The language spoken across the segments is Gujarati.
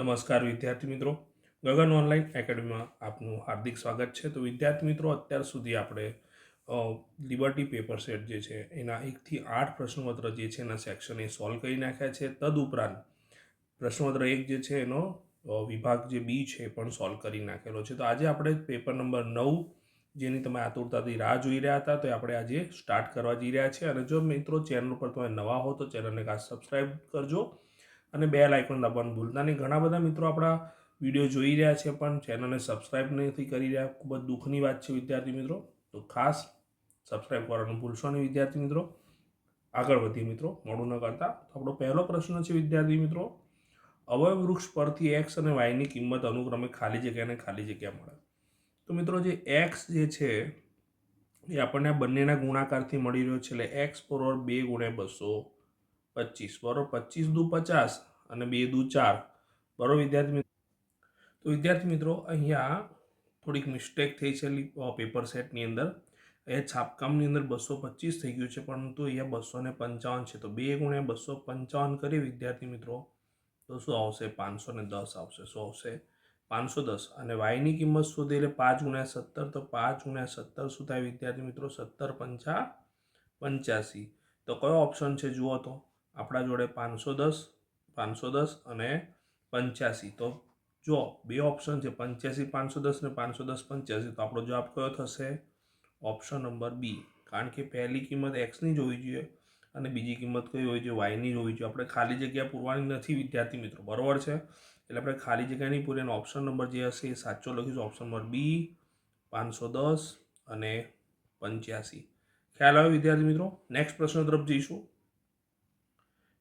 નમસ્કાર વિદ્યાર્થી મિત્રો. ગગન ઓનલાઈન એકેડમીમાં આપનું હાર્દિક સ્વાગત છે. તો વિદ્યાર્થી મિત્રો, અત્યાર સુધી આપણે લિબર્ટી પેપર સેટ જે છે, એના એકથી આઠ પ્રશ્નપત્ર જે છે, એના સેક્શન એ સોલ્વ કરી નાખ્યા છે. તદુપરાંત પ્રશ્નપત્ર એક જે છે, એનો વિભાગ જે બી છે, એ પણ સોલ્વ કરી નાખેલો છે. તો આજે આપણે પેપર નંબર નવ, જેની તમે આતુરતાથી રાહ જોઈ રહ્યા હતા, તો આપણે આજે સ્ટાર્ટ કરવા જઈ રહ્યા છે. અને જો મિત્રો ચેનલ પર તમે નવા હો, તો ચેનલને ખાસ સબસ્ક્રાઈબ કરજો. અને બે લાઇકોન દબાવવાનું ભૂલતા નહીં. ઘણા બધા મિત્રો આપણા વીડિયો જોઈ રહ્યા છે, પણ ચેનલને સબસ્ક્રાઈબ નથી કરી રહ્યા. ખૂબ જ દુઃખની વાત છે વિદ્યાર્થી મિત્રો. તો ખાસ સબસ્ક્રાઈબ કરવાનું ભૂલશો નહીં વિદ્યાર્થી મિત્રો. આગળ વધીએ મિત્રો, મોડું ન કરતા. તો આપણો પહેલો પ્રશ્ન છે વિદ્યાર્થી મિત્રો. અવયવ વૃક્ષ પરથી એક્સ અને વાયની કિંમત અનુક્રમે ખાલી જગ્યાને ખાલી જગ્યા મળે. તો મિત્રો જે એક્સ જે છે, એ આપણને આ બંનેના ગુણાકારથી મળી રહ્યો છે. એટલે એક્સ બરોબર બે ગુણ્યા બસો પચીસ. બરોબર? પચીસ દુ પચાસ અને બે દુ ચાર. બરોબર વિદ્યાર્થી મિત્રો તો વિદ્યાર્થી મિત્રો, અહીંયા થોડીક મિસ્ટેક થઈ છે પેપર સેટની અંદર. એ છાપકામની અંદર બસો પચીસ થઈ ગયું છે, પરંતુ અહીંયા બસો ને પંચાવન છે. તો બે ગુણ્યા બસો પંચાવન કરીએ વિદ્યાર્થી મિત્રો. તો શું આવશે? પાંચસો ને દસ આવશે. શું આવશે? પાંચસો દસ. અને વાયની કિંમત શોધી એટલે પાંચ ગુણ્યા સત્તર, તો પાંચ ગુણ્યા સત્તર શું થાય વિદ્યાર્થી મિત્રો? સત્તર પંચા પંચ્યાસી. તો કયો ઓપ્શન છે? જુઓ તો. આપણા જોડે પાંચસો દસ પાંચસો દસ અને પંચ્યાસી. તો જો બે ઓપ્શન છે, પંચ્યાસી, પાંચસો દસ ને પાંચસો દસ, પંચ્યાસી, તો આપણો જવાબ કયો થશે? Option number B. કારણ કે પહેલી કિંમત એક્સની જ હોવી જોઈએ અને બીજી કિંમત કઈ હોવી જોઈએ? વાયની જ હોવી જોઈએ. આપણે ખાલી જગ્યા પૂરવાની નથી, વિદ્યાર્થી મિત્રો. બરોબર છે? એટલે આપણે ખાલી જગ્યા નહીં પૂરી અને ઓપ્શન નંબર જે હશે એ સાચો લખીશું. ઓપ્શન નંબર બી પાંચસો દસ અને પંચ્યાસી. ખ્યાલ આવે વિદ્યાર્થી મિત્રો? નેક્સ્ટ પ્રશ્ન તરફ જઈશું.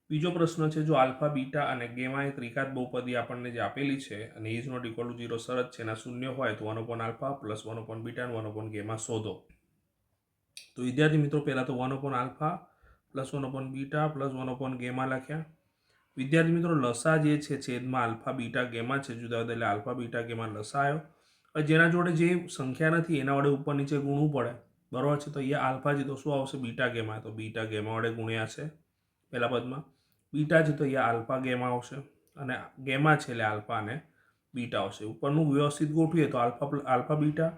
બીજો પ્રશ્ન છે, જો આલ્ફા, બીટા અને ગેમા એ ત્રિકાત બહુપદી આપણને જે આપેલી છે અને is not equal to zero શરત છે, એના શૂન્ય હોય તો one upon alpha plus one upon beta અને વન ઓપોન ગેમા શોધો. તો વિદ્યાર્થી મિત્રો, પહેલાં તો one upon alpha plus one upon beta plus one upon gamma લખ્યા. વિદ્યાર્થી મિત્રો, લસા જે છે, છેદમાં આલ્ફા, બીટા, ગેમા છે, જુદા જુદા એટલે આલ્ફા, બીટા, ગેમા લસા આવ્યો જેના જોડે જે સંખ્યા નથી, એના વડે ઉપર નીચે ગુણવું પડે. બરાબર છે? તો અહીંયા આલ્ફા છે, તો શું આવશે? Beta, gamma. તો બીટા, ગેમા વડે ગુણ્યા છે. પહેલા પદમાં. બીટા છે તો અહીંયા આલ્ફા ગેમા આવશે અને ગેમા છે એટલે આલ્ફા અને બીટા આવશે. ઉપરનું વ્યવસ્થિત ગોઠવીએ તો alpha alpha beta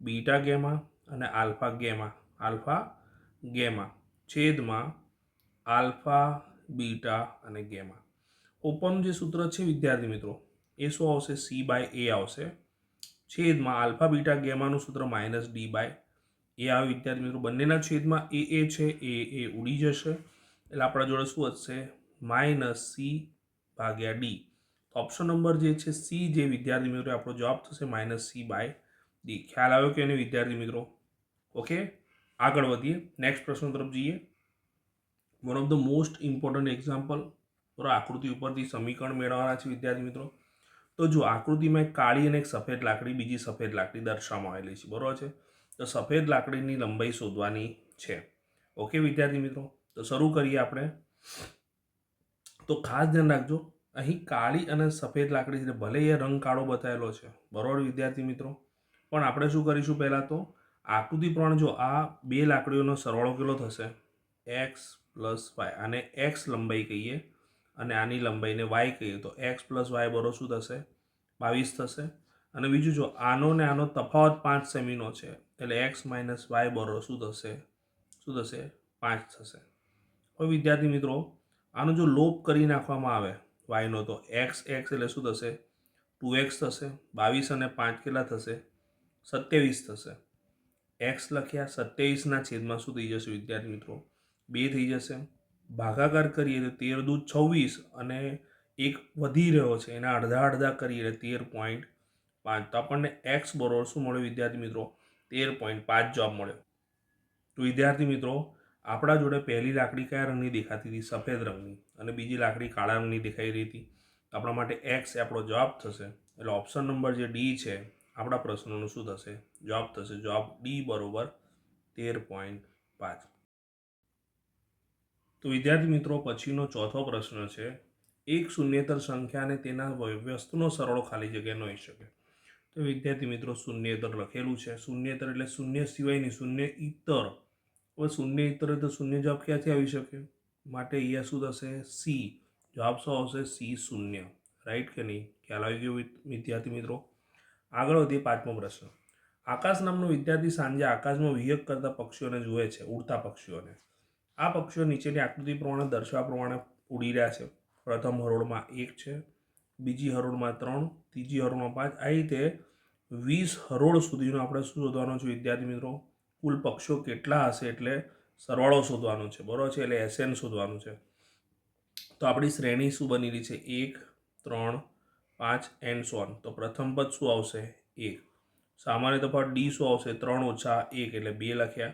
beta gamma અને આલ્ફા ગેમા. Alpha gamma. છેદમાં આલ્ફા, બીટા અને ગેમા. ઉપરનું જે સૂત્ર છે, વિદ્યાર્થી મિત્રો, એ શું આવશે? સી બાય એ આવશે. છેદમાં આલ્ફા બીટા ગેમાનું સૂત્ર માઇનસ ડી બાય એ આવે. વિદ્યાર્થી મિત્રો, બંનેના છેદમાં એ એ છે, એ એ ઉડી જશે. એટલે આપણા જોડે શું હશે? માઇનસ સી ભાગ્યા ડી. તો ઓપ્શન નંબર જે છે, સી જે વિદ્યાર્થી મિત્રો આપણો જવાબ થશે માઇનસ સી બાય ડી. ખ્યાલ આવ્યો કે એને વિદ્યાર્થી મિત્રો? ઓકે, આગળ વધીએ. નેક્સ્ટ પ્રશ્ન તરફ જઈએ. One of the most important example બરાબર, આકૃતિ ઉપરથી સમીકરણ મેળવવાના છે વિદ્યાર્થી મિત્રો. તો જો આકૃતિમાં એક કાળી અને એક સફેદ લાકડી, બીજી સફેદ લાકડી દર્શાવવામાં આવેલી છે, બરાબર છે? તો સફેદ લાકડીની લંબાઈ શોધવાની છે. ઓકે વિદ્યાર્થી મિત્રો? તો શરૂ કરીએ આપણે. તો ખાસ ધ્યાન રાખજો, અહીં કાળી અને સફેદ લાકડી છે ભલે એ રંગ કાળો બતાવેલો છે, બરોબર વિદ્યાર્થી મિત્રો? પણ આપણે શું કરીશું પહેલાં તો, આકૃતિ પ્રમાણે જો, આ બે લાકડીઓનો સરવાળો કેટલો થશે? એક્સ પ્લસ વાય, આને એક્સ લંબાઈ કહીએ, અને આની લંબાઈને વાય કહીએ, તો એક્સ પ્લસ વાય બરો શું થશે? બાવીસ થશે. અને બીજું જો, આનો ને આનો તફાવત પાંચ સેમીનો છે, એટલે એક્સ માઇનસ વાય બરો શું થશે? શું થશે? પાંચ થશે. હવે વિદ્યાર્થી મિત્રો, આનો જો લોપ કરી નાખવામાં આવે વાયનો તો એક્સ એક્સ એટલે શું થશે? ટુ એક્સ થશે, બાવીસ અને પાંચ કેટલા થશે? સત્યાવીસ થશે. એક્સ લખ્યા સત્યાવીસના છેદમાં શું થઈ જશે વિદ્યાર્થી મિત્રો? બે થઈ જશે. ભાગાકાર કરીએ તો તેર દૂ છવ્વીસ અને એક વધી રહ્યો છે, એના અડધા અડધા કરીએ એટલે તેર પોઈન્ટ પાંચ. તો આપણને એક્સ બરોબર શું મળ્યું વિદ્યાર્થી મિત્રો? તેર પોઈન્ટ પાંચ જવાબ મળ્યો. તો વિદ્યાર્થી મિત્રો આપણા જોડે પહેલી લાકડી કયા રંગની દેખાતી હતી? સફેદ રંગની. અને બીજી લાકડી કાળા રંગની દેખાઈ રહી હતી. આપણા માટે એક્સ આપણો જવાબ થશે. એટલે ઓપ્શન નંબર જે ડી છે, આપણા પ્રશ્નોનું શું થશે? જવાબ થશે. જવાબ ડી બરોબર તેર પોઈન્ટ પાંચ. તો વિદ્યાર્થી મિત્રો, પછીનો ચોથો પ્રશ્ન છે. એક શૂન્યેતર સંખ્યા અને તેના વ્યસ્તનો સરળો ખાલી જગ્યા ન હોઈ શકે. તો વિદ્યાર્થી મિત્રો, શૂન્યેતર લખેલું છે. શૂન્યેતર એટલે શૂન્ય સિવાયની શૂન્ય ઇતર હવે શૂન્ય ઇતરે તો શૂન્ય જવાબ ક્યાંથી આવી શકે? માટે અહીંયા શું થશે? સી. જવાબ શું આવશે? સી શૂન્ય. રાઈટ કે નહીં? ખ્યાલ આવી ગયો વિદ્યાર્થી મિત્રો? આગળ વધીએ પાંચમો પ્રશ્ન. આકાશ નામનો વિદ્યાર્થી સાંજે આકાશમાં વિહક કરતા પક્ષીઓને જુએ છે, ઉડતા પક્ષીઓને. આ પક્ષીઓ નીચેની આકૃતિ પ્રમાણે દર્શાવવા પ્રમાણે ઉડી રહ્યા છે. પ્રથમ હરોળમાં એક છે, બીજી હરોળમાં ત્રણ, ત્રીજી હરોળમાં પાંચ. આ રીતે વીસ હરોળ સુધીનો આપણે શું શોધવાનો છે વિદ્યાર્થી મિત્રો? કુલ પક્ષો કેટલા હશે એટલે સરવાળો શોધવાનો છે, બરોબર છે? એટલે એસએન શોધવાનું છે. તો આપણી શ્રેણી શું બનેલી છે? એક, ત્રણ, પાંચ એન્ડ સોન તો પ્રથમ પદ શું આવશે? એક સામાન્ય તફાવત ડી શું આવશે? ત્રણ ઓછા એક, એટલે બે લખ્યા.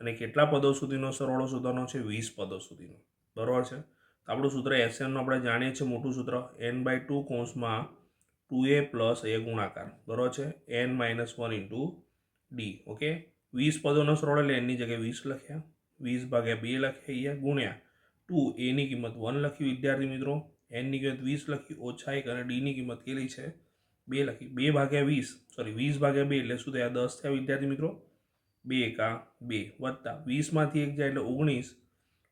અને કેટલા પદો સુધીનો સરવાળો શોધવાનો છે? વીસ પદો સુધીનો. બરાબર છે? તો આપણું સૂત્ર એસએનનું આપણે જાણીએ છીએ, મોટું સૂત્ર. એન બાય ટુ કોન્સમાં ટુ એ પ્લસ એ ગુણાકાર. બરાબર છે? N minus one into D okay વીસ પદોનો સરવાળો એટલે એની જગ્યાએ વીસ લખ્યા. વીસ ભાગ્યા બે લખ્યા, અહીંયા ગુણ્યા. ટુ એની કિંમત વન લખી, વિદ્યાર્થી મિત્રો. એનની કિંમત વીસ લખી, ઓછા એક અને ડીની કિંમત કેટલી છે? બે લખી. બે ભાગ્યા વીસ સોરી વીસ ભાગ્યા બે એટલે શું થયા? દસ થયા, વિદ્યાર્થી મિત્રો? બે એકા બે. વત્તા. વીસમાંથી એક જાય એટલે ઓગણીસ.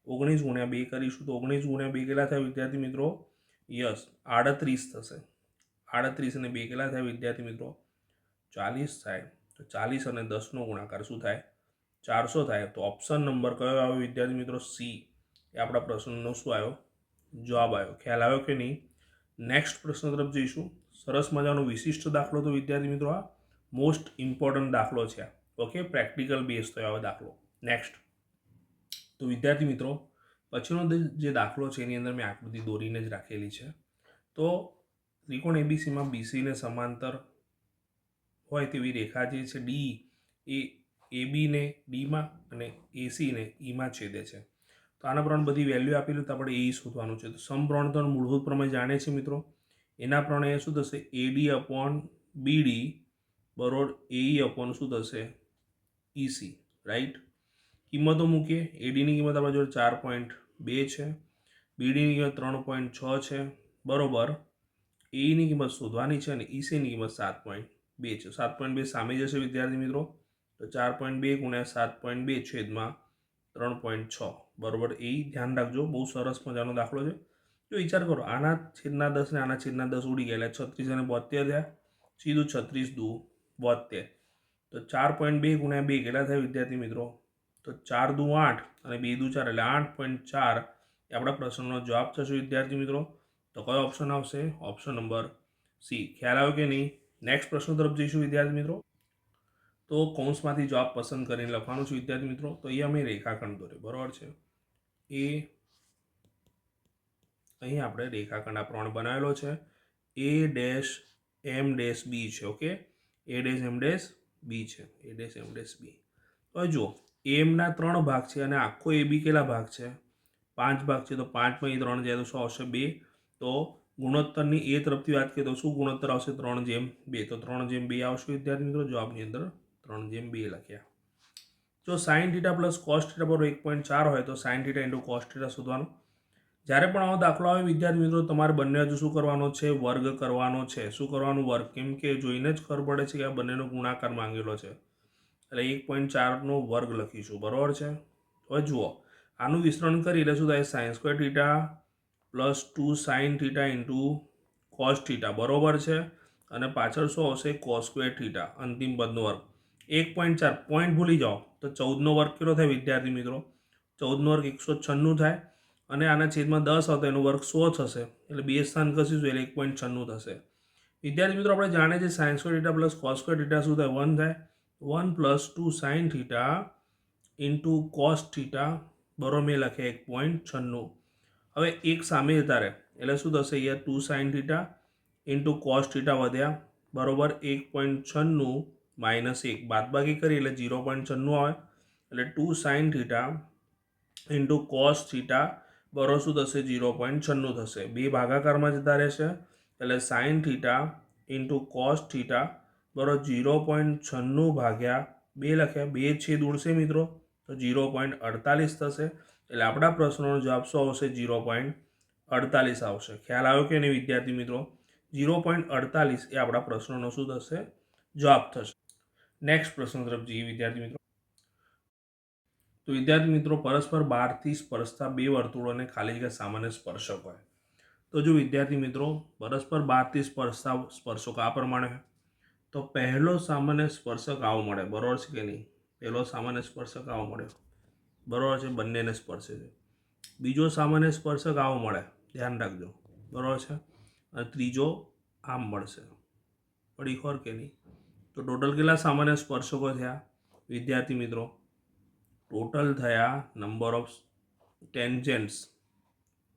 ઓગણીસ ગુણ્યા બે કરીશું તો ઓગણીસ ગુણ્યા બે કેટલા થયા વિદ્યાર્થી મિત્રો? યસ, આડત્રીસ થશે. આડત્રીસ અને બે કેટલા થયા વિદ્યાર્થી મિત્રો? ચાલીસ થાય. તો ચાલીસ અને દસનો ગુણાકાર શું થાય? ચારસો થાય. તો ઓપ્શન નંબર કયો આવ્યો વિદ્યાર્થી મિત્રો? સી એ આપણા પ્રશ્નનો શું આવ્યો? જવાબ આવ્યો. ખ્યાલ આવ્યો કે નહીં? નેક્સ્ટ પ્રશ્ન તરફ જઈશું. સરસ મજાનો વિશિષ્ટ દાખલો તો વિદ્યાર્થી મિત્રો આ. મોસ્ટ ઇમ્પોર્ટન્ટ દાખલો છે ઓકે પ્રેક્ટિકલ બેઝ થયો આવે દાખલો. નેક્સ્ટ તો વિદ્યાર્થી મિત્રો, પછીનો જે- દાખલો છે એની અંદર મેં આકૃતિ દોરીને જ રાખેલી છે. તો ત્રિકોણ એબીસીમાં બીસીને સમાંતર હોય તેવી રેખા જે છે ડી એ એબીને ડીમાં અને એસીને ઈમાં છેદે છે. તો આના પ્રમાણે બધી વેલ્યુ આપેલી તો આપણે એ શોધવાનું છે. તો સમપ્રણ તો મૂળભૂત પ્રમાણે જાણે છે મિત્રો. એના પ્રમાણે એ શું થશે? એડી અપોન બીડી બરોબર એઈ અપોન શું થશે? ઈસી રાઈટ કિંમતો મૂકીએ. એડીની કિંમત આપણા જોડે ચાર પોઈન્ટ બે છે. બીડીની કિંમત ત્રણ પોઈન્ટ છ છે. બરોબર. એઈની કિંમત શોધવાની છે અને ઈસીની કિંમત સાત પોઈન્ટ બે છે. સાત પોઈન્ટ બે સામે જશે વિદ્યાર્થી મિત્રો. તો ચાર પોઈન્ટ બે ગુણ્યા સાત પોઈન્ટ બે છેદમાં ત્રણ પોઈન્ટ છ. બરોબર? એ ધ્યાન રાખજો. બહુ સરસ મજાનો દાખલો છે. જો વિચાર કરો, આના છેદના દસ ને આના છેદના દસ ઉડી ગયા. એટલે છત્રીસ અને બોતેર થયા. સીધું છત્રીસ દુ બોતેર તો ચાર પોઈન્ટ બે ગુણ્યા બે કેટલા થયા વિદ્યાર્થી મિત્રો? તો ચાર દુ આઠ અને બે દુ ચાર. એટલે આઠ પોઈન્ટ ચાર એ આપણા પ્રશ્નનો જવાબ થશે વિદ્યાર્થી મિત્રો. તો કયો ઓપ્શન આવશે? Option number C. ખ્યાલ આવ્યો કે નહીં? નેક્સ્ટ પ્રશ્ન તરફ જઈશું વિદ્યાર્થી મિત્રો. તો કૌંસમાંથી જવાબ પસંદ કરીને લખવાનું છે વિદ્યાર્થી મિત્રો. તો અહીંયા અમે રેખાખંડ દોર્યો, બરાબર છે? એ અહીં આપણે રેખાખંડ આ પ્રમાણે બનાવેલો છે. A dash M dash B છે okay A dash M dash B છે એ ડેશ એમ ડેશ બી હવે જુઓ એમના ત્રણ ભાગ છે અને આખો એ બી કેટલા ભાગ છે? પાંચ ભાગ છે, તો પાંચમાં એ ત્રણ જાય તો શું આવશે? બે. તો ગુણોત્તરની એ તરફથી વાત કરીએ તો શું ગુણોત્તર આવશે ત્રણ જેમ બે. તો ત્રણ જેમ બે આવશે વિદ્યાર્થી મિત્રો. જવાબની અંદર ત્રણ જેમ બે લખ્યા. જો sine theta plus cos theta બરોબર એક પોઈન્ટ ચાર હોય તો sine theta into cos theta શોધવાનું. જ્યારે પણ આવો દાખલો આવે વિદ્યાર્થી મિત્રો, તમારે બંને હજુ શું કરવાનો છે? વર્ગ કરવાનો છે. શું કરવાનું? વર્ગ કેમ કે જોઈને જ ખબર પડે છે કે આ બંનેનો ગુણાકાર માંગેલો છે. એટલે એક પોઈન્ટ ચારનો વર્ગ લખીશું. બરાબર છે? હવે જુઓ. આનું વિસ્તરણ કરી એટલે શું થાય? Sine square theta plus two sine theta into cos theta, બરોબર છે? અને પાછળ શું આવશે? કોસ થીટા, અંતિમ પદનો વર્ગ. એક પોઈન્ટ ચાર પોઈન્ટ ભૂલી જાઓ. તો ચૌદનો વર્ગ કેટલો થાય વિદ્યાર્થી મિત્રો? ચૌદનો વર્ગ એકસો છન્નું થાય અને આના છેદમાં દસ આવતો એનો વર્ગ સો થશે. એટલે બે સ્થાન ઘસીશું એટલે એક પોઈન્ટ છન્નું થશે. વિદ્યાર્થી મિત્રો, આપણે જાણીએ છીએ sine square theta plus cos square theta શું થાય? વન થાય. One plus two sine theta into cos theta, બરોબર, મેં લખે એક પોઈન્ટ છન્નું. હવે એક સામે જતા રહે. એટલે શું થશે અહીંયા two sine theta into cos theta વધ્યા, બરોબર એક પોઈન્ટ છન્નું માઇનસ એક. બાદબાકી કરી એટલે ઝીરો પોઈન્ટ છન્નું આવે. એટલે two sine theta into cos theta બરોબર શું થશે? ઝીરો પોઈન્ટ છન્નું થશે. બે ભાગાકારમાં જતા રહેશે. એટલે sine theta into cos theta બરોબર ઝીરો પોઈન્ટ છન્નું ભાગ્યા બે લખ્યા. બે છેદ ઉડશે મિત્રો, તો ઝીરો પોઈન્ટ અડતાલીસ થશે. એટલે આપણા પ્રશ્નોનો જવાબ શું આવશે, ઝીરો પોઈન્ટ અડતાલીસ આવશે. ખ્યાલ આવ્યો કે નહીં, વિદ્યાર્થી મિત્રો? ઝીરો પોઈન્ટ અડતાલીસ એ આપણા પ્રશ્નોનો શું થશે? જવાબ થશે. નેક્સ્ટ પ્રશ્ન તરફ જઈએ, વિદ્યાર્થી મિત્રો. તો વિદ્યાર્થી મિત્રો, પરસ્પર બહારથી સ્પર્શતા બે વર્તુળોને ખાલી જગ્યા સામાન્ય સ્પર્શક હોય. તો જો વિદ્યાર્થી મિત્રો, પરસ્પર બારથી સ્પર્શતા, સ્પર્શક આ પ્રમાણે. તો પહેલો સામાન્ય સ્પર્શક આવો મળે. બરોબર છે કે નહીં? પહેલો સામાન્ય સ્પર્શક આવો મળ્યો બરોબર છે? બંનેને સ્પર્શે છે. બીજો સામાન્ય સ્પર્શક આવો મળે. ધ્યાન રાખજો. બરાબર છે? અને ત્રીજો આમ મળશે. પડી ખોર કે નહીં? તો ટોટલ કેટલા સામાન્ય સ્પર્શકો થયા? વિદ્યાર્થી મિત્રો, ટોટલ થયા નંબર ઓફ ટેન્જન્ટ્સ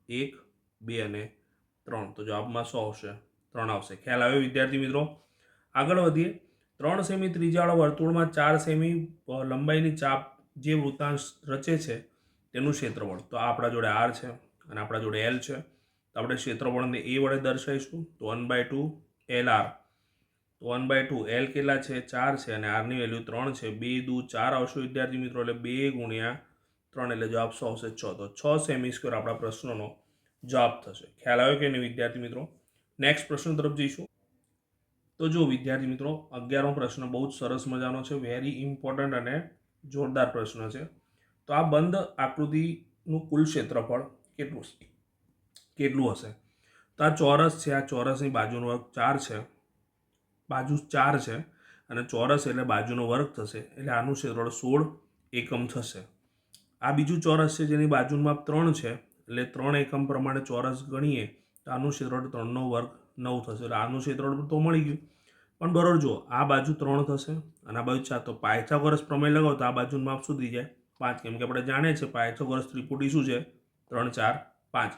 એક, બે અને ત્રણ. તો જવાબમાં સો આવશે. ત્રણ આવશે. ખ્યાલ આવ્યો વિદ્યાર્થી મિત્રો? આગળ વધીએ. ત્રણ સેમી ત્રિજ્યાવાળા વર્તુળમાં ચાર સેમી લંબાઈની ચાપ જે વૃત્તાંશ રચે છે, તેનું ક્ષેત્રફળ. તો આપણા જોડે આર છે અને આપણા જોડે એલ છે. તો આપણે ક્ષેત્રફળને એ વડે દર્શાવીશું. તો one by two L R. તો વન બાય ટુ એલ કેટલા છે? ચાર છે અને આરની વેલ્યુ ત્રણ છે. બે દુ ચાર આવશે વિદ્યાર્થી મિત્રો, એટલે બે ગુણ્યા ત્રણ એટલે જવાબ સો આવશે છ. તો છ સેમી સ્ક્વેર આપણા પ્રશ્નોનો જવાબ થશે. ખ્યાલ આવ્યો કે નહીં વિદ્યાર્થી મિત્રો? નેક્સ્ટ પ્રશ્ન તરફ જઈશું. તો જો વિદ્યાર્થી મિત્રો, અગિયારમો પ્રશ્ન બહુ જ સરસ મજાનો છે. વેરી ઇમ્પોર્ટન્ટ અને જોરદાર પ્રશ્ન છે. તો આ બંધ આકૃતિનું કુલ ક્ષેત્રફળ કેટલું કેટલું હશે? તો આ ચોરસ છે, આ ચોરસની બાજુનો વર્ગ ચાર છે. બાજુ ચાર છે અને ચોરસ એટલે બાજુનો વર્ગ થશે. એટલે આનું ક્ષેત્રફળ સોળ એકમ થશે. આ બીજું ચોરસ છે જેની બાજુનું માપ ત્રણ છે. એટલે ત્રણ એકમ પ્રમાણે ચોરસ ગણીએ તો આનું ક્ષેત્રફળ ત્રણનો વર્ગ નવ થશે. એટલે આનું ક્ષેત્રફળ તો મળી ગયું. પણ બરોબર જો આ બાજુ ત્રણ થશે અને આ બાજુ ચાર. તો પાયથાગોરસ પ્રમેય લગાવો તો આ બાજુનું માપ સુધી જાય? પાંચ. કેમ કે આપણે જાણીએ છીએ પાયથાગોરસ ત્રિપુટી શું છે? ત્રણ, ચાર, પાંચ.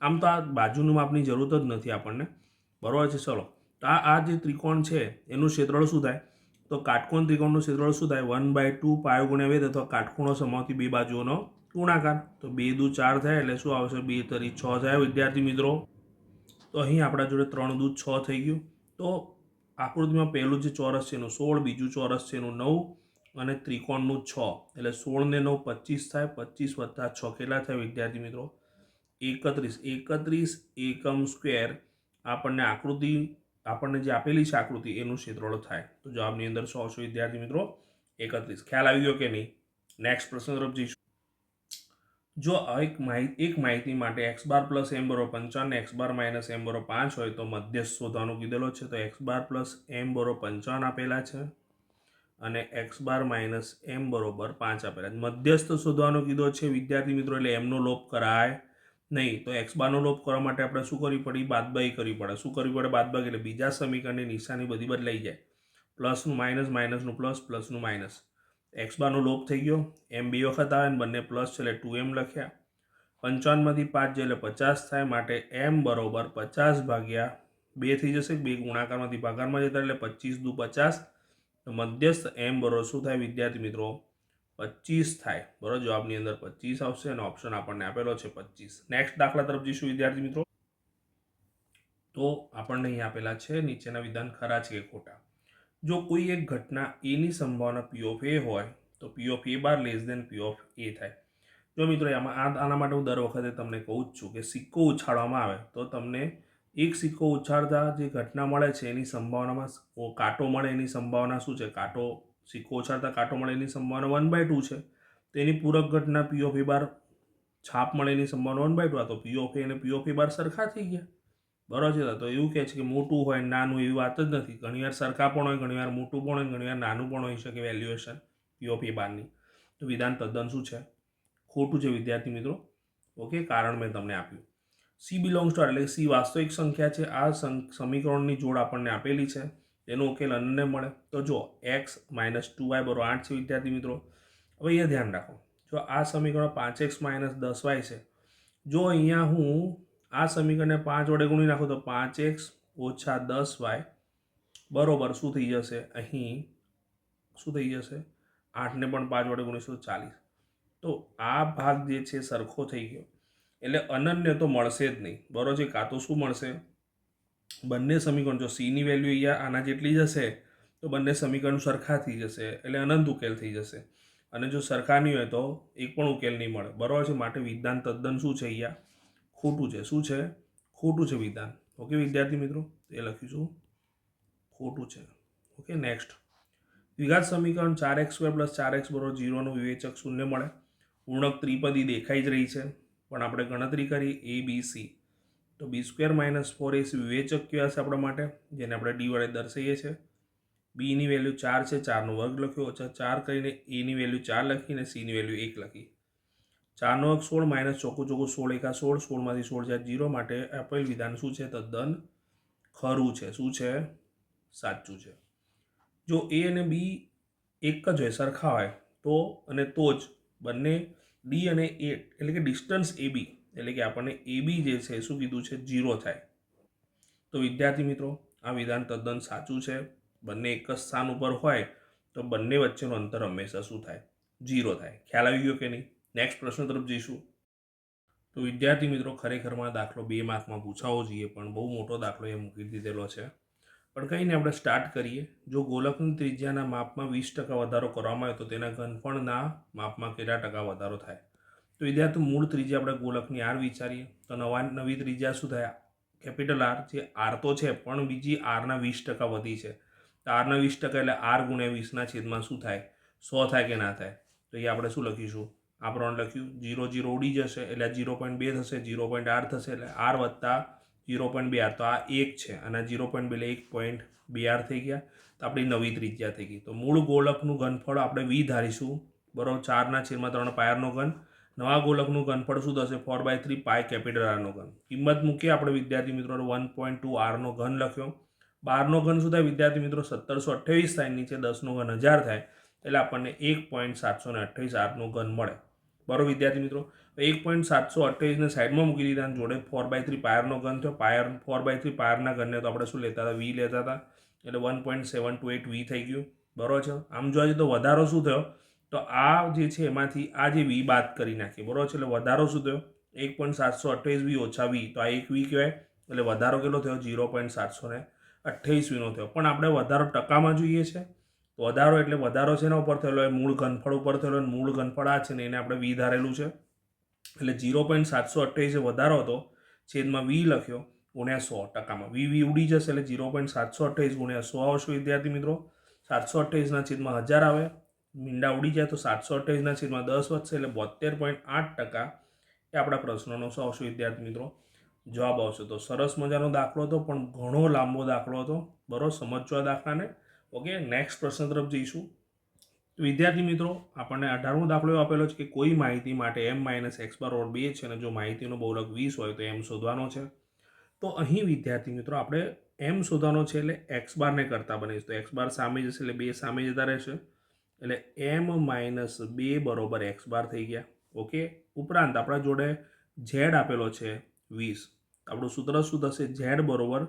આમ તો આ બાજુનું માપની જરૂરત જ નથી આપણને. બરોબર છે, ચલો. તો આ આ જે ત્રિકોણ છે, એનું ક્ષેત્રફળ શું થાય? તો કાટકોણ ત્રિકોણનું ક્ષેત્રફળ શું થાય? વન બાય ટુ પાયો ગુણ્યા વેદ અથવા કાટકોણો સમાવતી બે બાજુઓનો ગુણાકાર. તો બે દુ ચાર થાય એટલે શું આવશે? બે તરી છ થાય, વિદ્યાર્થી મિત્રો. તો અહીં આપણા જોડે ત્રણ દૂધ છ થઈ ગયું. તો આકૃતિમાં પહેલું જે ચોરસ છે એનું સોળ, બીજું ચોરસ છે એનું નવ અને ત્રિકોણનું છ. એટલે સોળ ને નવ પચીસ થાય, પચીસ વત્તા છ. કેટલા થાય વિદ્યાર્થી મિત્રો? એકત્રીસ. એકત્રીસ એકમ સ્ક્વેર આપણને આકૃતિ, આપણને જે આપેલી છે આકૃતિ, એનું ક્ષેત્રફળ થાય. તો જવાબની અંદર શું આવશે વિદ્યાર્થી મિત્રો. એકત્રીસ. ખ્યાલ આવી ગયો કે નહીં? નેક્સ્ટ પ્રશ્ન તરફ જઈશું. જો એક માહિતી એક માહિતી માટે એક્સ બાર પ્લસ એમ બરો પંચાવન એક્સ બાર માઇનસ એમ બરો પાંચ હોય તો મધ્યસ્થ શોધવાનું કીધેલો છે. તો એક્સ બાર પ્લસ એમ બરો પંચાવન આપેલા છે અને એક્સ બાર માઇનસ એમ બરોબર પાંચ આપેલા મધ્યસ્થ શોધવાનો કીધો છે વિદ્યાર્થી મિત્રો, એટલે એમનો લોપ કરાય નહીં. તો એક્સ બારનો લોપ કરવા માટે આપણે શું કરવી પડી? બાદબાકી કરવી પડે. શું કરવી પડે બાદબાકી એટલે બીજા સમીકરણની નિશાની બધી બદલાઈ જાય. પ્લસનું માઇનસ માઇનસનું પ્લસ, પ્લસનું માઇનસ એક્સ બારનો લોપ થઈ ગયો. એમ બે વખત આવે ને બંને પ્લસ છે એટલે ટુ એમ લખ્યા. પંચાવનમાંથી પાંચ જાય એટલે પચાસ થાય. માટે એમ બરોબર પચાસ ભાગ્યા બે થઈ જશે. બે ગુણાકારમાંથી ભાગારમાં જતા એટલે પચીસ દુ પચાસ. મધ્યસ્થ એમ બરોબર શું થાય વિદ્યાર્થી મિત્રો? પચીસ થાય. બરોબર? જવાબની અંદર પચીસ આવશે અને ઓપ્શન આપણને આપેલો છે પચીસ. નેક્સ્ટ દાખલા તરફ જઈશું વિદ્યાર્થી મિત્રો. તો આપણને અહીં આપેલા છે નીચેના વિધાન ખરા છે કે ખોટા. જો કોઈ એક ઘટના એની સંભાવના પી ઓફ એ હોય, તો P of A bar less than P of A થાય. જો મિત્રો, આમાં આના માટે હું દર વખતે તમને કહું જ છું કે સિક્કો ઉછાળવામાં આવે. તો તમને એક સિક્કો ઉછાળતા જે ઘટના મળે છે, એની સંભાવનામાં કાંટો મળે એની સંભાવના શું છે? કાંટો સિક્કો ઉછાળતા કાંટો મળે એની સંભાવના વન બાય ટુ છે. તો એની પૂરક ઘટના પી ઓફ એ બાર છાપ મળે એની સંભાવના વન બાય ટુ આ તો પી ઓફ એ અને પી ઓફ એ બાર સરખા થઈ ગયા. બરાબર છે તો એવું કહે છે કે મોટું હોય નાનું એવી વાત જ નથી. ઘણીવાર સરખા પણ હોય, ઘણીવાર મોટું પણ હોય, ઘણીવાર નાનું પણ હોઈ શકે વેલ્યુએશન પીઓપી બારની. તો વિધાન તદ્દન શું છે? ખોટું છે વિદ્યાર્થી મિત્રો. ઓકે, કારણ મેં તમને આપ્યું. સી બિલોંગ્સ ટુ એટલે સી વાસ્તવિક સંખ્યા છે. આ સમીકરણની જોડ આપણને આપેલી છે. તેનો ઉકેલ અન્યને મળે. તો જો એક્સ માઇનસ ટુ વાય બરો આઠ છે વિદ્યાર્થી મિત્રો. હવે અહીંયા ધ્યાન રાખો. જો આ સમીકરણ પાંચ એક્સ માઇનસ દસ વાય છે. જો અહીંયા હું આ સમીકરણને પાંચ વડે ગુણી નાખો તો પાંચ એક્સ ઓછા દસ વાય બરોબર શું થઈ જશે? અહીં શું થઈ જશે? આઠને પણ પાંચ વડે ગુણીશું ચાલીસ. તો આ ભાગ જે છે સરખો થઈ ગયો. એટલે અનન્ય તો મળશે જ નહીં. બરોબર છે? કાં તો શું મળશે? બંને સમીકરણ જો સીની વેલ્યુ અહીંયા આના જેટલી જશે તો બંને સમીકરણ સરખા થઈ જશે. એટલે અનંત ઉકેલ થઈ જશે. અને જો સરખા નહીં હોય તો એક પણ ઉકેલ નહીં મળે. બરોબર છે? માટે વિજ્ઞાન તદ્દન શું છે અહીંયા? ખોટું છે. શું છે? ખોટું છે વિધાન. ઓકે વિદ્યાર્થી મિત્રો, એ લખીશું. ખોટું છે. ઓકે નેક્સ્ટ દ્વિઘાત સમીકરણ ચાર એક્સ સ્ક્વેર પ્લસ ચાર એક્સ બરોબર જીરોનું વિવેચક શૂન્ય મળે. પૂર્ણક ત્રિપદી દેખાઈ જ રહી છે. પણ આપણે ગણતરી કરી એ બી સી તો B square minus four AC વિવેચક કયો હશે આપણા માટે? જેને આપણે ડી વડે દર્શાવીએ છીએ. બીની વેલ્યુ ચાર છે, ચારનો વર્ગ લખ્યો. ઓછા ચાર કરીને એની વેલ્યુ ચાર લખીને સીની વેલ્યુ એક લખી. ચારનો એક સોળ, માઇનસ ચોખ્ખું ચોખ્ખું સોળ, એકા સોળ, સોળમાંથી સોળ ચાર, જીરો માટે આપેલ વિધાન શું છે? તદ્દન ખરું છે. શું છે? સાચું છે. જો એ અને બી એક જ હોય, સરખા હોય, તો અને તો જ બંને ડી અને એ, એટલે કે ડિસ્ટન્સ એ બી, એટલે કે આપણને એ બી જે છે, શું કીધું છે? જીરો થાય. તો વિદ્યાર્થી મિત્રો, આ વિધાન તદ્દન સાચું છે. બંને એક જ સ્થાન ઉપર હોય, તો બંને વચ્ચેનું અંતર હંમેશા શું થાય? જીરો થાય. ખ્યાલ આવી ગયો કે નહીં? નેક્સ્ટ પ્રશ્ન તરફ જઈશું. તો વિદ્યાર્થી મિત્રો, ખરેખરમાં દાખલો બે માર્કમાં પૂછાવો જોઈએ, પણ બહુ મોટો દાખલો એ મૂકી દીધેલો છે. પણ કંઈ નહીં આપણે સ્ટાર્ટ કરીએ. જો ગોલકની ત્રિજ્યાના માપમાં વીસ ટકા વધારો કરવામાં આવે તો તેના ઘનફળના માપમાં કેટલા ટકા વધારો થાય? તો વિદ્યાર્થી, મૂળ ત્રિજ્યા આપણે ગોલકની આર વિચારીએ. તો નવા, નવી ત્રિજ્યા શું થાય? કેપિટલ આર જે આર તો છે, પણ બીજી આરના વીસ ટકા વધી છે. તો આરના વીસ ટકા એટલે આર ગુણ્યા વીસના છેદમાં શું થાય? સો થાય કે ના થાય? તો એ આપણે શું લખીશું? આ પ્રમાણે લખ્યું, જીરો જીરો ઉડી જશે એટલે જીરો પોઈન્ટ બે થશે, જીરો પોઈન્ટ આર થશે એટલે આર વત્તા જીરો પોઈન્ટ બે આર. તો આ એક છે અને જીરો પોઈન્ટ બે એક પોઈન્ટ બે આર થઈ ગયા. તો આપણી નવી ત્રિજ્યા થઈ ગઈ. તો મૂળ ગોલકનું ઘનફળ આપણે વી ધારીશું. બરાબર? ચારના છેદમાં ત્રણ પાયરનો ઘન. નવા ગોલકનું ઘનફળ શું થશે? Four by three pi capital આરનો ઘન. કિંમત મૂકીએ આપણે વિદ્યાર્થી મિત્રો વન પોઈન્ટ ટુ આરનો ઘન લખ્યો. બારનો ઘન શું થાય? વિદ્યાર્થી મિત્રો, સત્તરસો અઠ્યાવીસ થાય. નીચે દસનો ઘન હજાર થાય. એટલે આપણને એક પોઈન્ટ સાતસો ને અઠ્યાવીસ આરનો ઘન મળે. બરોબર વિદ્યાર્થી મિત્રો? એક પોઈન્ટ સાતસો અઠ્યાવીસને સાઈડમાં મૂકી દીધા અને જોડે ફોર બાય થ્રી પાયરનો ઘન થયો. Pi r four by three પાયરના ઘનને તો આપણે શું લેતા હતા? વી લેતા હતા. એટલે one point seven two eight V થઈ ગયું. બરોબર છે? આમ જોવા જઈએ તો વધારો શું થયો? તો આ જે છે એમાંથી આ જે વી બાદ કરી નાખીએ. બરોબર છે? એટલે વધારો શું થયો? એક પોઈન્ટ સાતસો અઠ્યાવીસ વી ઓછા વી તો આ એક વી કહેવાય. એટલે વધારો કેટલો થયો? જીરો પોઈન્ટ સાતસો ને અઠ્યાવીસ વીનો થયો. પણ આપણે વધારો ટકામાં જોઈએ છે. તો વધારો એટલે વધારો છે એના ઉપર થયેલો હોય? મૂળ ઘનફળ ઉપર થયેલો હોય મૂળ ઘનફળ આ છે ને એને આપણે વી ધારેલું છે. એટલે ઝીરો પોઈન્ટ સાતસો અઠ્યાવીસ વધારો હતો, છેદમાં વી લખ્યો, ગુણ્યા સો ટકામાં. વી વી ઉડી જશે એટલે ઝીરો પોઈન્ટ સાતસો અઠ્યાવીસ ગુણ્યા સો આવશે, વિદ્યાર્થી મિત્રો. સાતસો અઠ્યાવીસના છેદમાં હજાર આવે, મીંડા ઉડી જાય તો સાતસો અઠ્યાવીસના છેદમાં દસ વધશે એટલે બોતેર પોઈન્ટ આઠ ટકા એ આપણા પ્રશ્નનો શું આવશે, વિદ્યાર્થી મિત્રો. જવાબ આવશે તો સરસ મજાનો દાખલો હતો, પણ ઘણો લાંબો દાખલો હતો. બરોબર? સમજવા દાખલાને. ઓકે નેક્સ્ટ પ્રશ્ન તરફ જઈશું. વિદ્યાર્થી મિત્રો, આપણને અઢારમો દાખલો આપેલો છે કે કોઈ માહિતી માટે એમ માઇનસ એક્સ બાર ઓર બે છે અને જો માહિતીનો બહુલક વીસ હોય તો એમ શોધવાનો છે. તો અહીં વિદ્યાર્થી મિત્રો, આપણે એમ શોધવાનો છે એટલે એક્સ બારને કરતાં બનીશ તો એક્સ બાર સામે જશે એટલે બે સામે જતા રહેશે. એટલે એમ માઇનસ બે બરોબર એક્સ બાર થઈ ગયા. ઓકે ઉપરાંત આપણા જોડે ઝેડ આપેલો છે વીસ. આપણું સૂત્ર શું થશે? ઝેડ બરોબર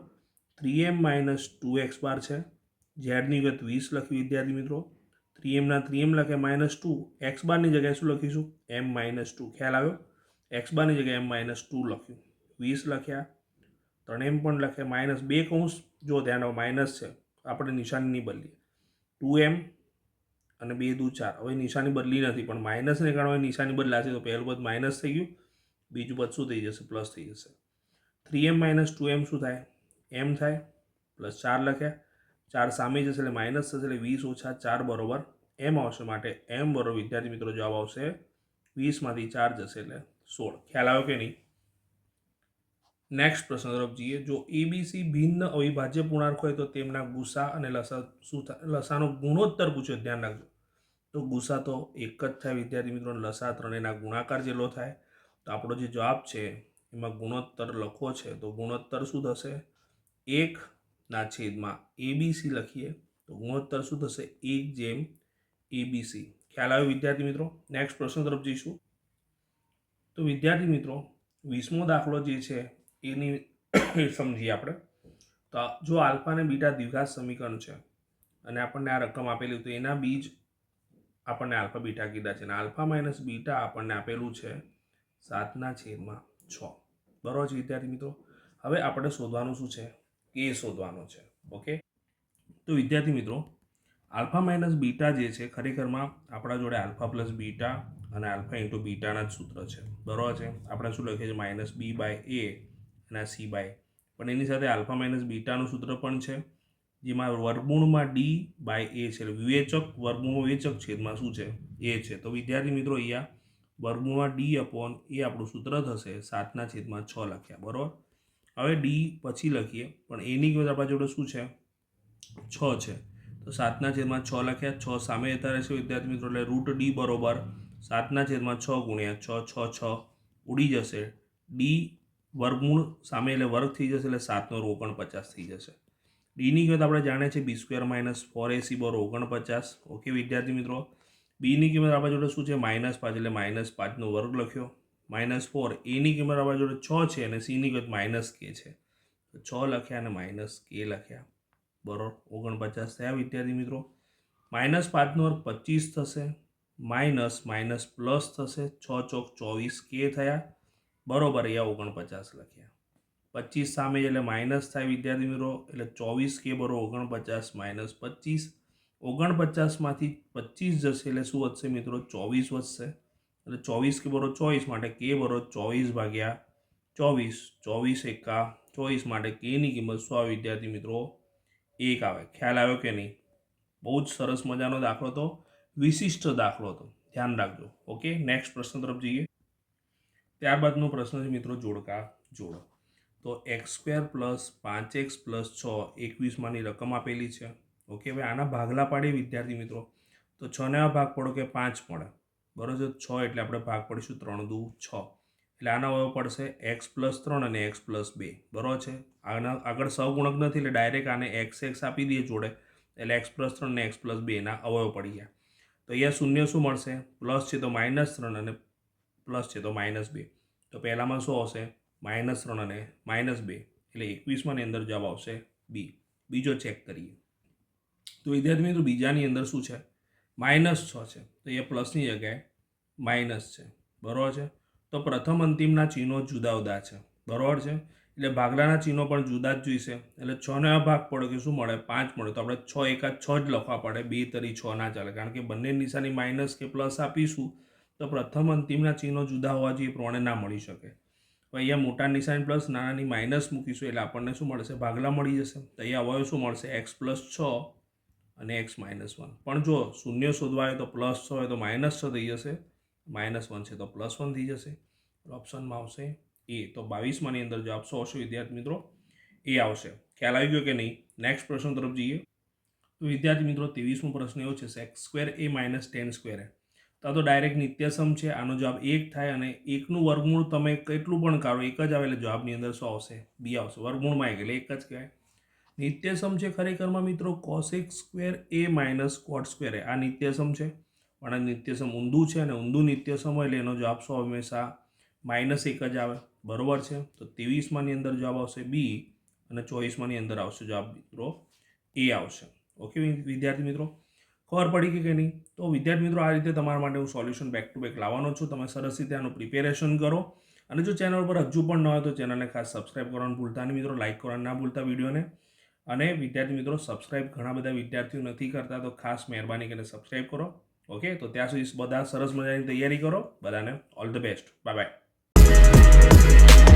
three M minus two X બાર છે. ઝેડની વિગત વીસ લખી વિદ્યાર્થી મિત્રો થ્રી એમના થ્રી એમ લખે માઇનસ ટુ એક્સ બારની જગ્યાએ શું લખીશું? એમ માઇનસ ટુ ખ્યાલ આવ્યો? એક્સ બારની જગ્યાએ એમ માઇનસ ટુ લખ્યું. વીસ લખ્યા. ત્રણ એમ પણ લખે માઇનસ બે કૌંસ. જો ધ્યાન માઇનસ છે. આપણે નિશાની નહીં બદલીએ. ટુ એમ અને બે દુ ચાર. હવે નિશાની બદલી નથી, પણ માઇનસને કારણે નિશાની બદલાશે તો પહેલું પદ માઇનસ થઈ ગયું. બીજું પદ શું થઈ જશે? પ્લસ થઈ જશે. Three M minus two M શું થાય? એમ થાય. પ્લસ ચાર લખ્યા. ચાર સામે જશે એટલે માઇનસ થશે એટલે વીસ ઓછા ચાર બરોબર એમ આવશે માટે એમ બરોબર વિદ્યાર્થી મિત્રો જવાબ આવશે વીસમાંથી ચાર જશે એટલે સોળ. ખ્યાલ આવ્યો કે નહીં? નેક્સ્ટ પ્રશ્ન તરફ જઈએ. જો એબીસી ભિન્ન અવિભાજ્ય પૂર્ણાંક હોય તો તેમના ગુસા અને લસા શું થાય લસાનો ગુણોત્તર પૂછ્યો, ધ્યાન રાખજો. તો ગુસા તો એક જ થાય વિદ્યાર્થી મિત્રો લસા ત્રણેયના ગુણાકાર જેટલો થાય, તો આપણો જે જવાબ છે એમાં ગુણોત્તર લખવો છે. તો ગુણોત્તર શું થશે? એકના છેદમાં એબીસી લખીએ, તો ગુણોત્તર શું થશે? એક જેમ એબીસી ખ્યાલ આવ્યો વિદ્યાર્થી મિત્રો? નેક્સ્ટ પ્રશ્ન તરફ જઈશું. તો વિદ્યાર્થી મિત્રો, વીસમો દાખલો જે છે, એની સમજીએ આપણે. તો જો આલ્ફા અને બીટા દ્વિઘાત સમીકરણ છે, અને આપણને આ રકમ આપેલી તો એના બીજ આપણને આલ્ફા બીટા કીધા છે અને આલ્ફા માઇનસ બીટા આપણને આપેલું છે સાતના છેદમાં છ. બરાબર છે વિદ્યાર્થી મિત્રો? હવે આપણે શોધવાનું શું છે? એ શોધવાનો છે. ઓકે? તો વિદ્યાર્થી મિત્રો, આલ્ફા માઇનસ બીટા જે છે, ખરેખરમાં આપણા જોડે આલ્ફા પ્લસ બીટા અને આલ્ફા ઇન્ટુ બીટાના જ સૂત્ર છે. બરાબર છે? આપણે શું લખીએ છીએ? માઇનસ બી બાય એ અને સી બાય પણ એની સાથે આલ્ફા માઇનસ બીટાનું સૂત્ર પણ છે. જેમાં વર્ગમૂળમાં ડી બાય એ છે. એટલે વિવેચક વર્ગમૂળમાં વેચક છેદમાં શું છે? એ છે. તો વિદ્યાર્થી મિત્રો, અહીંયા વર્ગમૂળમાં ડી અપોન એ આપણું સૂત્ર થશે સાતના છેદમાં છ લખ્યા. બરાબર? હવે ડી પછી લખીએ. પણ એની કિંમત આપણા જોડે શું છે? છ છે. તો સાતના છેદમાં છ લખ્યા, છ સામે જતા રહેશે વિદ્યાર્થી મિત્રો, એટલે રૂટ ડી બરોબર સાતના છેદમાં છ ગુણ્યા છ છ છ ઉડી જશે. ડી વર્ગમૂળ સામે એટલે વર્ગ થઈ જશે, એટલે સાતનો ઓગણપચાસ થઈ જશે. ડીની કિંમત આપણે જાણીએ છીએ B square minus four AC બરો ઓગણપચાસ ઓકે વિદ્યાર્થી મિત્રો. બીની કિંમત આપણા જોડે શું છે? માઇનસ પાંચ, એટલે માઇનસ પાંચનો વર્ગ લખ્યો. માઇનસ ફોર, એની કિંમત આપણા જોડે છ છે અને સીની કિંમત માઇનસ કે છે. તો છ લખ્યા અને માઇનસ કે લખ્યા. બરોબર? ઓગણપચાસ થયા વિદ્યાર્થી મિત્રો. માઇનસ પાંચનો વર્ગ પચીસ થશે. માઇનસ માઇનસ પ્લસ થશે. છ ચોક ચોવીસ કે થયા. બરોબર, અહીંયા ઓગણપચાસ લખ્યા. પચીસ સામે એટલે માઇનસ થાય વિદ્યાર્થી મિત્રો. એટલે ચોવીસ કે બરો ઓગણપચાસ માઇનસ પચીસ. ઓગણપચાસમાંથી પચીસ જશે એટલે શું વધશે મિત્રો? ચોવીસ વધશે. એટલે ચોવીસ કે બરો ચોવીસ માટે કે બરો ચોવીસ ભાગ્યા ચોવીસ ચોવીસ એકા, ચોવીસ માટે કેની કિંમત સો વિદ્યાર્થી મિત્રો, એક આવે. ખ્યાલ આવ્યો કે નહીં? બહુ જ સરસ મજાનો દાખલો હતો. વિશિષ્ટ દાખલો હતો. ધ્યાન રાખજો. ઓકે? નેક્સ્ટ પ્રશ્ન તરફ જઈએ. ત્યારબાદનો પ્રશ્ન છે મિત્રો, જોડકા જોડો. તો એક્સ સ્ક્વેર પ્લસ પાંચ એક્સ પ્લસ છ એકવીસમાંની રકમ આપેલી છે. ઓકે? હવે આના ભાગલા પાડીએ વિદ્યાર્થી મિત્રો. તો છને ભાગ પડો કે પાંચ પડે? બરોબર છે છ એટલે આપણે ભાગ પડીશું ત્રણ દુ છ. એટલે આના વયો પડશે એક્સ પ્લસ ત્રણ અને એક્સ પ્લસ બે. બરોબર છે? આના આગળ સહગુણક નથી એટલે ડાયરેક્ટ આને એક્સ એક્સ આપી દઈએ જોડે. એટલે એક્સ પ્લસ ત્રણ અને એક્સ પ્લસ બેના અવયવ પડી ગયા. તો અહીંયા શૂન્ય શું મળશે? પ્લસ છે તો માઇનસ ત્રણ અને પ્લસ છે તો માઇનસ બે. તો પહેલામાં શું આવશે? માઇનસ ત્રણ અને માઇનસ બે. એટલે એકવીસમાંની અંદર જવાબ આવશે બી બીજો ચેક કરીએ. તો વિદ્યાર્થી મિત્રો, બીજાની અંદર શું છે? માઇનસ છ છે. તો એ પ્લસની જગ્યાએ માઇનસ છે. બરાબર છે? તો પ્રથમ અંતિમના ચિહ્નો જુદા જુદા છે. બરાબર છે? એટલે ભાગલાના ચિહ્નો પણ જુદા જ જોઈશે. એટલે છનો આ ભાગ પડે કે શું મળે? પાંચ મળે તો આપણે છ એકા છ જ લખવા પડે. બે તરી છ ના ચાલે. કારણ કે બંને નિશાની માઇનસ કે પ્લસ આપીશું, તો પ્રથમ અંતિમના ચિહ્નો જુદા હોવા જોઈએ. પ્રમાણે ના મળી શકે. અહીંયા મોટા નિશાની પ્લસ નાનાની માઇનસ મૂકીશું, એટલે આપણને શું મળશે? ભાગલા મળી જશે. તો અહીંયા અવયવ શું મળશે? એક્સ પ્લસ છ. અને એક્સ માઇનસ વન પણ જો શૂન્ય શોધવા હોય તો પ્લસ હોય તો માઇનસ છ થઈ જશે. માઇનસ વન છે તો પ્લસ વન થઈ જશે. ઓપ્શનમાં આવશે એ તો બાવીસમાંની અંદર જવાબ શું આવશે વિદ્યાર્થી મિત્રો? એ આવશે. ખ્યાલ આવી ગયો કે નહીં? નેક્સ્ટ પ્રશ્ન તરફ જઈએ. તો વિદ્યાર્થી મિત્રો, ત્રેવીસમો પ્રશ્ન એવો છે sec square A minus tan square A તો આ તો ડાયરેક્ટ નિત્યસમ છે, આનો જવાબ એક થાય અને એકનું વર્ગમૂળ તમે કેટલું પણ કાઢો, એક જ આવે એટલે જવાબની અંદર શું આવશે? બી આવશે. વર્ગમૂળમાં એક, એટલે એક જ કહેવાય. નિત્યસમ છે ખરેખરમાં મિત્રો? Cosec square A minus cot square A આ નિત્યસમ છે. પણ આ નિત્યસમ ઊંધું છે અને ઊંધું નિત્યસમ હોય એટલે એનો જવાબ સો હંમેશા? માઇનસ એક જ આવે. બરોબર છે? તો ત્રેવીસમાંની અંદર જવાબ આવશે બી અને ચોવીસમાંની અંદર આવશે જવાબ મિત્રો એ આવશે. ઓકે વિદ્યાર્થી મિત્રો? ખબર પડી કે કે નહીં? તો વિદ્યાર્થી મિત્રો, આ રીતે તમારા માટે હું સોલ્યુશન બેક ટુ બેક લાવવાનો છું. તમે સરસ રીતે આનું પ્રિપેરેશન કરો. અને જો ચેનલ પર હજુ પણ ન હોય તો ચેનલને ખાસ સબસ્ક્રાઇબ કરવાનું ભૂલતા નહીં મિત્રો. લાઇક કરવાનું ના ભૂલતા વિડીયોને. અને વિદ્યાર્થી મિત્રો સબસ્ક્રાઇબ ઘણા બધા વિદ્યાર્થીઓ નથી કરતા, તો ખાસ મહેરબાની કરીને સબસ્ક્રાઇબ કરો. ઓકે તો ત્યાં સુધી બધા સરસ મજાની તૈયારી કરો. બધાને all the best bye bye